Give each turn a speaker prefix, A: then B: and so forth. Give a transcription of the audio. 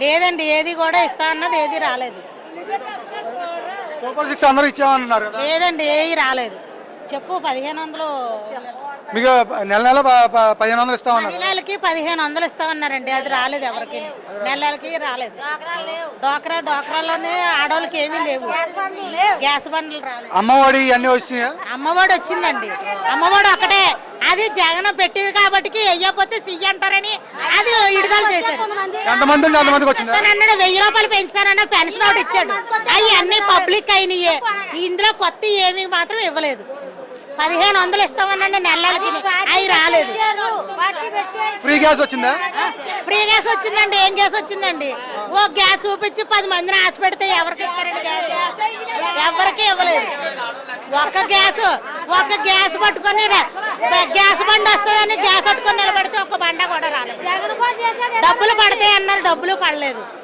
A: లేదండి ఏది కూడా ఇస్తా అన్నది ఏది రాలేదు.
B: సూపర్ సిక్స్ అందరూ ఇచ్చామన్నారు కదా?
A: లేదండి ఏది రాలేదు. చెప్పు పదిహేను వందలు.
B: మీకు నెల నెల పదిహేను వందలు ఇస్తామన్నారు.
A: మహిళలకి పదిహేను వందలు ఇస్తామన్నారండి అది రాలేదు ఎవరికి. నెలలకి రాలేదు. డోక్రా డోక్రాలోనే ఆడవాళ్ళకి ఏమీ లేవు. గ్యాస్ బండ్లు రాలేదు.
B: అమ్మఒడి ఇవన్నీ వచ్చినాయా?
A: అమ్మఒడి వచ్చిందండి. అమ్మఒడి ఒకటే. అది జగన్ పెట్టింది కాబట్టి వెయ్యకపోతే సియ్యి అంటారని అది విడుదల చేశారు.
B: ఎంతమంది ఉంటే అంతమందికి వచ్చిందా?
A: అన్నాడు వెయ్యి రూపాయలు పెంచుతానన్న పెన్షన్ ఒకటి ఇచ్చాడు. అవి అన్ని పబ్లిక్ అయినాయే. ఇందులో కొత్త ఏమి మాత్రం ఇవ్వలేదు. పదిహేను వందలు ఇస్తామనండి నెలలకి. అవి రాలేదు.
B: ఫ్రీ గ్యాస్ వచ్చిందా?
A: ఫ్రీ గ్యాస్ వచ్చిందండి. ఏం గ్యాస్ వచ్చిందండి? ఓ గ్యాస్ చూపించి పది మందిని ఆశ పెడితే ఎవరికి ఇస్తారండి గ్యాస్? ఎవరికి ఇవ్వలేదు. ఒక్క గ్యాస్ ఒక గ్యాస్ పట్టుకొని ర- గ్యాస్ బండి వస్తుందని గ్యాస్ పట్టుకొని నిలబడితే ఒక్క బండ కూడా రాలేదు. డబ్బులు పడతాయి అన్నారు డబ్బులు పడలేదు.